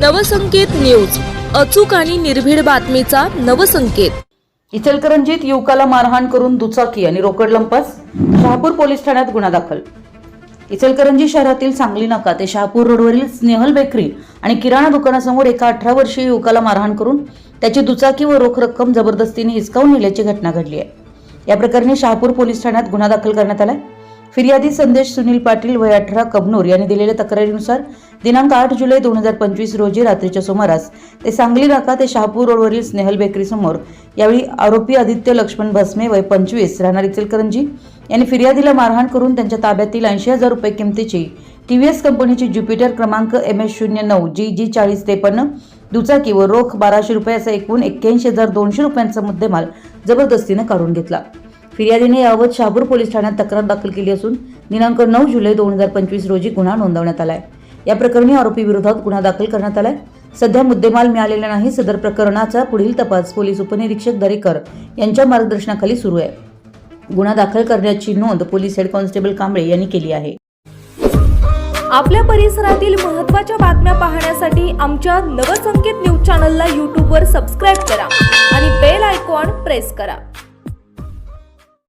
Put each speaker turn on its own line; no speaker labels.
Navsanket news. अचूक आणि निर्भीड बातमीचा नवसंकेत.
इचलकरंजीत युवकाला मारहाण करून दुचाकी आणि रोकड लंपास शहापूर पोलीस ठाण्यात गुन्हा दाखल. इचलकरंजी शहरातील सांगली नाका ते शहापूर रोडवरील स्नेहल बेकरी आणि किराणा दुकानासमोर एका अठरा वर्षीय युवकाला मारहाण करून त्याची दुचाकी व रोख रक्कम जबरदस्तीने हिसकावून नेल्याची घटना घडली आहे. या प्रकरणी शहापूर पोलीस ठाण्यात गुन्हा दाखल करण्यात आलाय. फिर्यादी संदेश सुनील पाटील वय अठरा कबनूर यांनी दिलेल्या तक्रारीनुसार दिनांक आठ जुलै दोन हजार पंचवीस रोजी रात्रीच्या सुमारास ते सांगली नाका ते शहापूर रोडवरील स्नेहल बेकरीसमोर यावेळी आरोपी आदित्य लक्ष्मण भस्मे वय पंचवीस राहणार इचलकरंजी यांनी फिर्यादीला मारहाण करून त्यांच्या ताब्यातील ऐंशी हजार रुपये किमतीची टीव्हीएस कंपनीची ज्युपिटर क्रमांक एम एस शून्य नऊ जी जी चाळीस त्रेपन्न दुचाकी व रोख बाराशे रुपये असा एकूण एक्क्याऐंशी हजार दोनशे रुपयांचा मुद्देमाल जबरदस्तीनं काढून घेतला. फिर्यादीने याबाबत शहापूर पोलीस ठाण्यात तक्रार दाखल केली असून दिनांक नऊ जुलै दोन हजार पंचवीस रोजी गुन्हा नोंदवण्यात आलाय. या प्रकरणी आरोपी विरोधात गुन्हा दाखल करण्यात आलाय. सध्या मुद्देमाल मिळालेला नाही. सदर प्रकरणाचा पुढील तपास पोलीस उपनिरीक्षक दरेकर यांच्या मार्गदर्शनाखाली सुरू आहे. गुन्हा दाखल करण्याची नोंद पोलीस हेड कॉन्स्टेबल कांबळे यांनी केली आहे.
आपल्या परिसरातील महत्त्वाच्या बातम्या पाहण्यासाठी आमच्या नवसंकेत न्यूज चॅनलला यूट्यूबवर सबस्क्राईब करा आणि बेल आयकॉन प्रेस करा.